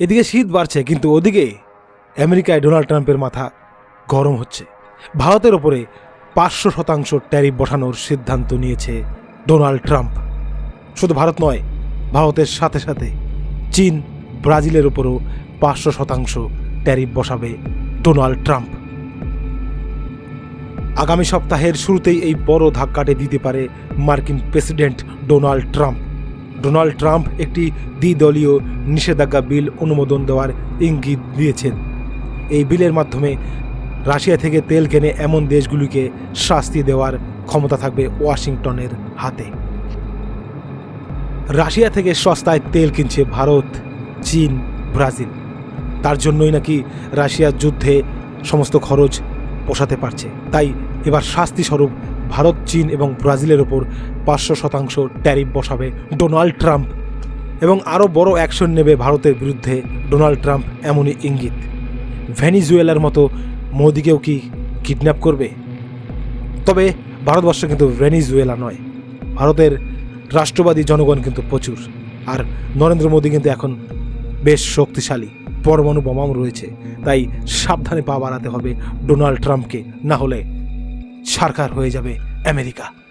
এদিকে শীত বাড়ছে, কিন্তু ওদিকে আমেরিকায় ডোনাল্ড ট্রাম্পের মাথা গরম হচ্ছে। ভারতের ওপরে পাঁচশো শতাংশ ট্যারিফ বসানোর সিদ্ধান্ত নিয়েছে ডোনাল্ড ট্রাম্প। শুধু ভারত নয়, ভারতের সাথে সাথে চীন, ব্রাজিলের উপরও পাঁচশো শতাংশ ট্যারিফ বসাবে ডোনাল্ড ট্রাম্প। আগামী সপ্তাহের শুরুতেই এই বড় ধাক্কাটে দিতে পারে মার্কিন president Donald Trump. Donald Trump একটি দ্বিদলীয় নিষেধাজ্ঞা বিল অনুমোদন দেওয়ার ইঙ্গিত দিয়েছেন। এই বিলের মাধ্যমে রাশিয়া থেকে তেল কেনে এমন দেশগুলিকে শাস্তি দেওয়ার ক্ষমতা থাকবে ওয়াশিংটনের হাতে। রাশিয়া থেকে সস্তায় তেল কিনছে ভারত, চীন, ব্রাজিল। তার জন্যই নাকি রাশিয়ার যুদ্ধে সমস্ত খরচ পোষাতে পারছে। তাই এবার শাস্তি স্বরূপ ভারত, চীন এবং ব্রাজিলের ওপর পাঁচশো শতাংশ ট্যারিফ বসাবে ডোনাল্ড ট্রাম্প এবং আরও বড় অ্যাকশন নেবে ভারতের বিরুদ্ধে ডোনাল্ড ট্রাম্প এমনই ইঙ্গিত। ভেনিজুয়েলার মতো মোদিকেও কি কিডন্যাপ করবে? তবে ভারতবর্ষ কিন্তু ভেনিজুয়েলা নয়, ভারতের রাষ্ট্রবাদী জনগণ কিন্তু প্রচুর। আর নরেন্দ্র মোদী কিন্তু এখন বেশ শক্তিশালী, পরমাণু বোমাও রয়েছে, তাই সাবধানে পা বাড়াতে হবে ডোনাল্ড ট্রাম্পকে, না হলে সরকার হয়ে যাবে আমেরিকা।